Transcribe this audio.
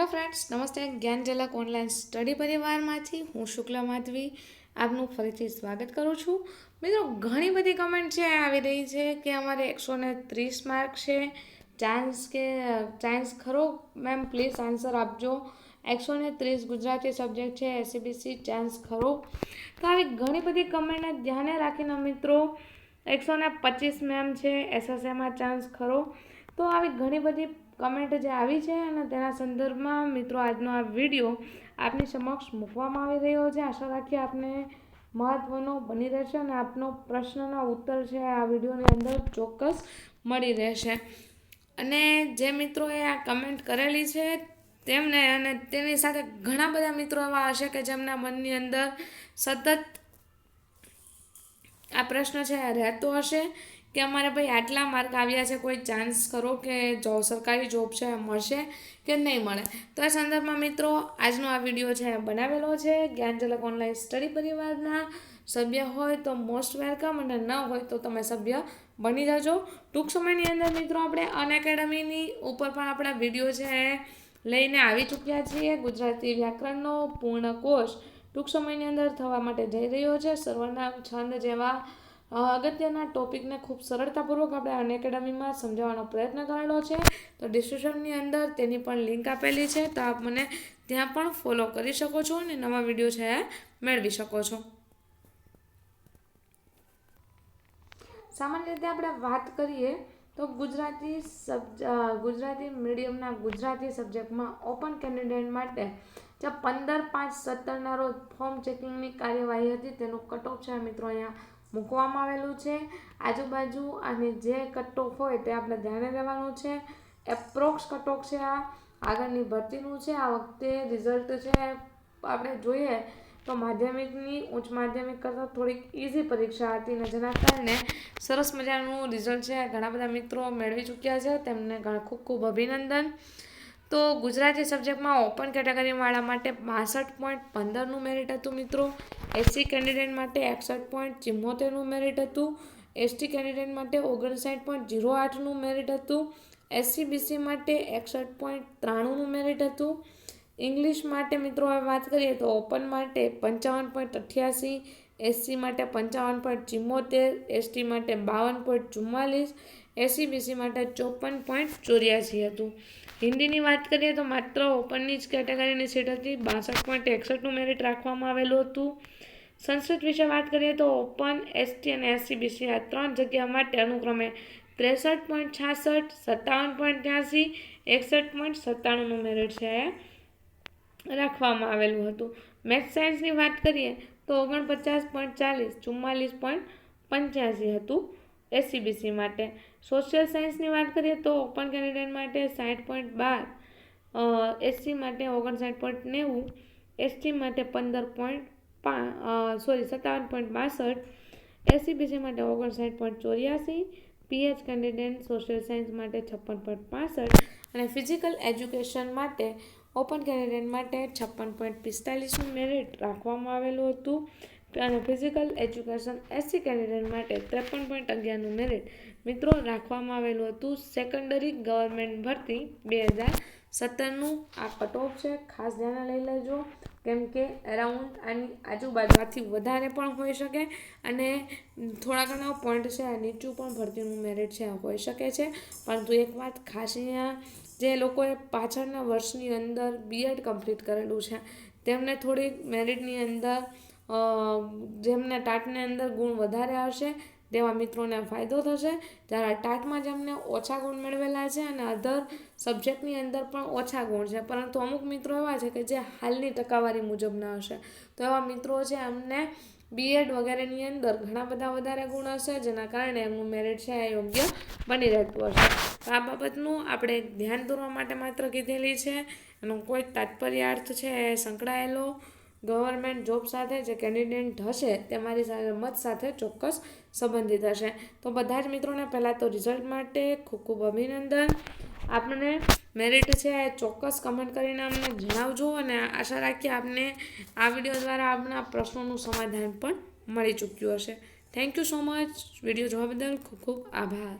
Hello friends નમસ્તે જ્ઞાન ઝલક ઓનલાઈન સ્ટડી પરિવારમાંથી. હું શુક્લા માધવી આપનું ફરીથી સ્વાગત કરું છું. મિત્રો, ઘણી બધી કમેન્ટ છે, આવી રહી છે કે અમારે એકસો ને ત્રીસ માર્ક છે. ચાન્સ કે ચાન્સ ખરો? મેમ પ્લીઝ આન્સર આપજો. એકસો ને ત્રીસ ગુજરાતી સબ્જેક્ટ છે એસસીબીસી ચાન્સ ખરો? તો આવી ઘણી બધી કમેન્ટને ધ્યાને રાખીને મિત્રો, એકસો ને પચીસ મેમ છે એસએસએમાં ચાન્સ ખરો? તો આવી ઘણી બધી કમેન્ટ જે આવી છે અને તેના સંદર્ભમાં મિત્રો આજનો આ વીડિયો આપની સમક્ષ મૂકવામાં આવી રહ્યો છે. આશા રાખીએ આપને મહત્ત્વનો બની રહેશે અને આપનો પ્રશ્નના ઉત્તર છે આ વિડીયોની અંદર ચોક્કસ મળી રહેશે. અને જે મિત્રોએ આ કમેન્ટ કરેલી છે તેમને અને તેની સાથે ઘણા બધા મિત્રો એવા હશે કે જેમના મનની અંદર સતત આ પ્રશ્ન છે રહેતો હશે. કે અમારે ભાઈ આટલા માર્ક આવ્યા છે, કોઈ ચાન્સ ખરો કે જો સરકારી જોબ છે, મળશે કે નહીં મળે? તો આ સંદર્ભમાં મિત્રો, આજનો આ વીડિયો છે બનાવેલો છે. જ્ઞાનજલક ઓનલાઈન સ્ટડી પરિવારના સભ્ય હોય તો મોસ્ટ વેલકમ અને ન હોય તો તમે સભ્ય બની જજો. ટૂંક સમયની અંદર મિત્રો, આપણે અનએકેડમીની ઉપર પણ આપણા વીડિયો છે લઈને આવી ચૂક્યા છીએ. ગુજરાતી વ્યાકરણનો પૂર્ણ કોર્સ ટૂંક સમયની અંદર થવા માટે જઈ રહ્યો છે. સર્વનામ છંદ જેવા અગત્યના ટોપિકને ખૂબ સરળતાપૂર્વક આપણે અન એકેડમીમાં સમજાવવાનો પ્રયત્ન કરેલો છે. તો ડિસ્ક્રિપ્શનની અંદર તેની પણ લિંક આપેલી છે. તો આપ મને ત્યાં પણ ફોલો કરી શકો છો અને નવા વીડિયો છે મેળવી શકો છો. સામાન્ય રીતે આપણે વાત કરીએ તો ગુજરાતી સબ ગુજરાતી મીડિયમના ગુજરાતી સબ્જેક્ટમાં ઓપન કેન્ડિડેટ માટે જે પંદર પાંચ સત્તરના રોજ ફોર્મ ચેકિંગની કાર્યવાહી હતી તેનું કટઓફ છે મિત્રો અહીંયા મૂકવામાં આવેલું છે. આજુબાજુ અને જે કટ હોય તે આપણે ધ્યાને રહેવાનું છે. એપ્રોક્સ કટોક છે આ. આગળની ભરતીનું છે. આ વખતે રિઝલ્ટ છે. આપણે જોઈએ તો માધ્યમિકની ઉચ્ચ માધ્યમિક કરતાં થોડીક ઇઝી પરીક્ષા હતી. ને જેના કારણે સરસ મજાનું રિઝલ્ટ છે. ઘણા બધા મિત્રો મેળવી ચૂક્યા છે. તેમને ખૂબ ખૂબ અભિનંદન. તો ગુજરાતી સબ્જેક્ટમાં ઓપન કેટેગરીવાળા માટે બાસઠ પોઈન્ટ પંદરનું મેરિટ હતું મિત્રો. એસસી કેન્ડિડેટ માટે એકસઠ પોઈન્ટ ચિમ્મોતેરનું મેરિટ હતું. એસટી કેન્ડિડેટ માટે ઓગણસાઠ પોઈન્ટ જીરો આઠનું મેરિટ હતું. એસસી બીસી માટે એકસઠ પોઈન્ટ ત્રાણુંનું મેરિટ હતું. ઇંગ્લિશ માટે મિત્રો હવે વાત કરીએ તો ઓપન માટે પંચાવન પોઈન્ટ અઠ્યાસી એસસી માટે પંચાવન પોઈન્ટ ચિમ્મોતેર એસટી માટે બાવન પોઈન્ટ ચુમ્માલીસ એસસી બીસી માટે ચોપન પોઈન્ટ ચોર્યાસી હતું. હિન્દીની વાત કરીએ તો માત્ર ઓપનની જ કેટેગરીની સીટ હતી. બાસઠ પોઈન્ટ એકસઠનું મેરિટ રાખવામાં આવેલું હતું. સંસ્કૃત વિશે વાત કરીએ તો ઓપન એસટી અને એસસી બીસી આ ત્રણ જગ્યા માટે અનુક્રમે ત્રેસઠ પોઈન્ટ છાસઠ, સત્તાવન પોઈન્ટ ત્યાંસી, એકસઠ પોઈન્ટ સત્તાણુંનું મેરિટ છે રાખવામાં આવેલું હતું. મેથ્સ સાયન્સની વાત કરીએ તો ઓગણપચાસ પોઈન્ટ ચાલીસ, ચુમ્માલીસ પોઈન્ટ પંચ્યાસી હતું એસસીબીસી માટે. સોશિયલ સાયન્સની વાત કરીએ તો ઓપન કેન્ડિડેટ માટે સાઠ પોઈન્ટ બાર એસસી માટે ઓગણસાઠ પોઈન્ટ નેવું એસટી માટે પંદર પોઈન્ટ પા સોરી સત્તાવન પોઈન્ટ બાસઠ એસસીબીસી માટે ઓગણસાઠ પોઈન્ટ ચોર્યાસી પીએચ કેન્ડિડેટ સોશિયલ સાયન્સ માટે છપ્પન પોઈન્ટ પાસઠ અને ફિઝિકલ એજ્યુકેશન માટે ઓપન કેન્ડિડેટ માટે છપ્પન પોઈન્ટ પિસ્તાલીસનું મેરિટ રાખવામાં આવેલું હતું. અને ફિઝિકલ એજ્યુકેશન એસસી કેન્ડિડેટ માટે ત્રેપન પોઈન્ટ અગિયારનું મેરિટ મિત્રો રાખવામાં આવેલું હતું. સેકન્ડરી ગવર્મેન્ટ ભરતી બે હજાર સત્તરનું. આ કટ ઓફ છે. ખાસ ધ્યાન લઈ લેજો. કેમ કે એરાઉન્ડ આની આજુબાજુથી વધારે પણ હોઈ શકે અને થોડા ઘણા પોઈન્ટ છે. નીચું પણ ભરતીનું મેરિટ છે હોઈ શકે છે. પરંતુ એક વાત ખાસ અહીંયા જે લોકોએ પાછળના વર્ષની અંદર બીએડ કમ્પ્લીટ કરેલું છે, તેમને થોડીક મેરિટની અંદર જેમને ટાટની અંદર ગુણ વધારે આવશે, તેવા મિત્રોને ફાયદો થશે. જ્યારે ટાટમાં જેમને ઓછા ગુણ મેળવેલા છે અને અધર સબ્જેક્ટની અંદર પણ ઓછા ગુણ છે. પરંતુ અમુક મિત્રો એવા છે કે જે હાલની ટકાવારી મુજબના હશે. તો એવા મિત્રો છે એમને બીએડ વગેરેની અંદર ઘણા બધા વધારે ગુણ હશે જેના કારણે એમનું મેરિટ છે, એ યોગ્ય બની રહેતું હશે. તો આ બાબતનું આપણે ધ્યાન દોરવા માટે માત્ર કીધેલી છે. એનો કોઈ તાત્પર્યાર્થ છે એ સંકળાયેલો. ગવર્મેન્ટ જોબ સાથે જે કેન્ડિડેટ હશે તે મારી સાથે મત સાથે ચોક્કસ સંબંધિત હશે. તો બધા જ મિત્રોને પહેલાં તો રિઝલ્ટ માટે ખૂબ ખૂબ અભિનંદન. આપણને મેરિટ છે, ચોક્કસ કમેન્ટ કરીને અમને જણાવજો અને આશા રાખીએ આપને આ વીડિયો દ્વારા આપના પ્રશ્નોનું સમાધાન પણ મળી ચૂક્યું હશે. Thank you so much video જોવા બદલ ખૂબ ખૂબ આભાર.